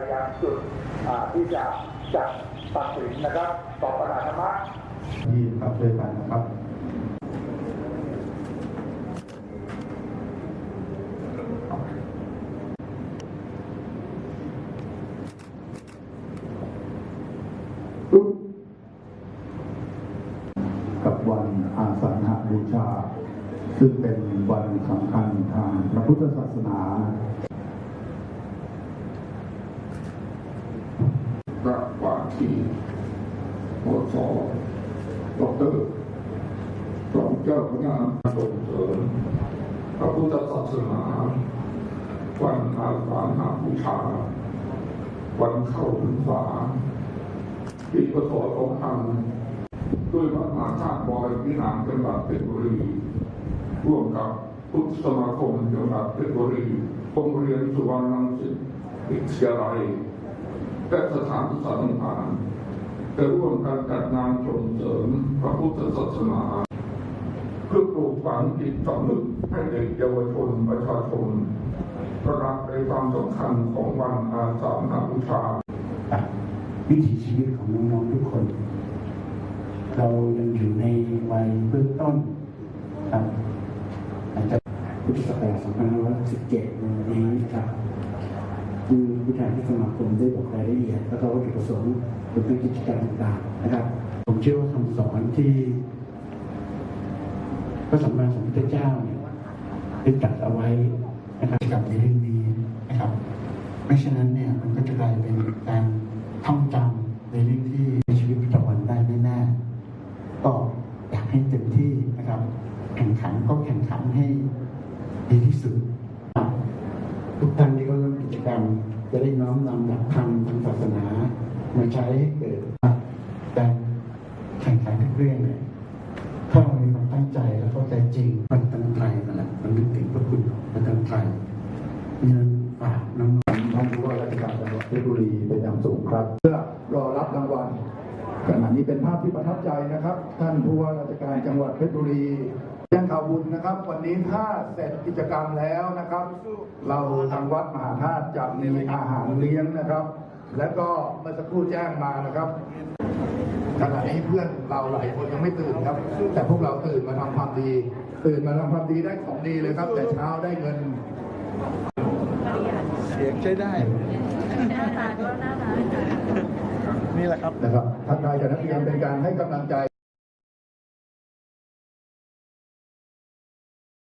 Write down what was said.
ยายามจุดอ่าที่จะจัดตัดสินนะครับต่อปัญหาธรรมะที่ครับด้วยกันนะครับกับวันอาสาฬหบูชา ซึ่งเป็นวันสำคัญทางพระพุทธศาสนา พระวา ทีโอสอดอกเตอรรองเจ้าคณะส่งเสริมพระพุทธศาสนาวันอาสาฬหบูชา วันเข้าพรรษาปีพศ2500ด้วยพระมหาธาตุบอยวิหารจังหวัดเพชรบุรีร่วมกับพุทธสมาคมจังหวัดเพชรบุรีโรงเรียนสุวรรณรังสิตวิทยาลัย และสถานศึกษาต่างๆจะร่วมกันจัดงานส่งเสริมพระพุทธศาสนา เพื่อปลูกฝังจิตสำนึกให้เด็กเยาวชนประชาชนตระหนักในความสำคัญของวันอาสาฬหบูชาวิถีชีวิตของน้องๆทุกคน เรายังอยู่ในวัยเบื้องต้นครับอาจจะพุทธศักราช2517ในวันนี้นะครับ คือวิทยที่สมาคมได้บอกรายละเอียด แล้วก็วัตถุประสงค์รวมทั้งกิจกรรมต่างๆนะครับ ผมเชื่อว่าคำสอนที่พระสัมมาสัมพุทธเจ้าเนี่ยได้ตัดเอาไว้นะครับกับในเรื่องนี้นะครับไม่เช่นนั้นเนี่ยมันก็จะกลายเป็นการท่องจำในเรื่องที่ในชีวิตประจำวันได้แน่ๆก็อยากให้เต็มที่นะครับ แข่งขันก็แข่งขันให้ดีที่สุด มาใช้ให้เกิดการแข่งขันทุกเรื่องเนี่ยถ้าเรามีความตั้งใจและเข้าใจจริงมันตั้งใจนั่นแหละมันนึกถึงพระคุณของมันตั้งใจเพราะฉะนั้นฝากน้องท่านผู้ว่าราชการจังหวัดเพชรบุรีเป็นอย่างสูงครับเพื่อรอรับรางวัลขณะนี้เป็นภาพที่ประทับใจนะครับ ท่านผู้ว่าราชการจังหวัดเพชรบุรีแจ้งข่าวบุญนะครับ วันนี้ถ้าเสร็จกิจกรรมแล้วนะครับ เราทางวัดมหาธาตุจะมีอาหารเลี้ยงนะครับ และก็เมื่อสักครู่แจ้งมานะครับขณะนี้เพื่อนเราหลายคนยังไม่ตื่นครับ แต่พวกเราตื่นมาทำความดี ตื่นมาทำความดีได้ของดีเลยครับ แต่เช้าได้เงิน เสียงใช้ได้หน้าตาก็น่ารักนี่แหละครับนะครับทักทายกับนักเรียนเป็นการให้กำลังใจ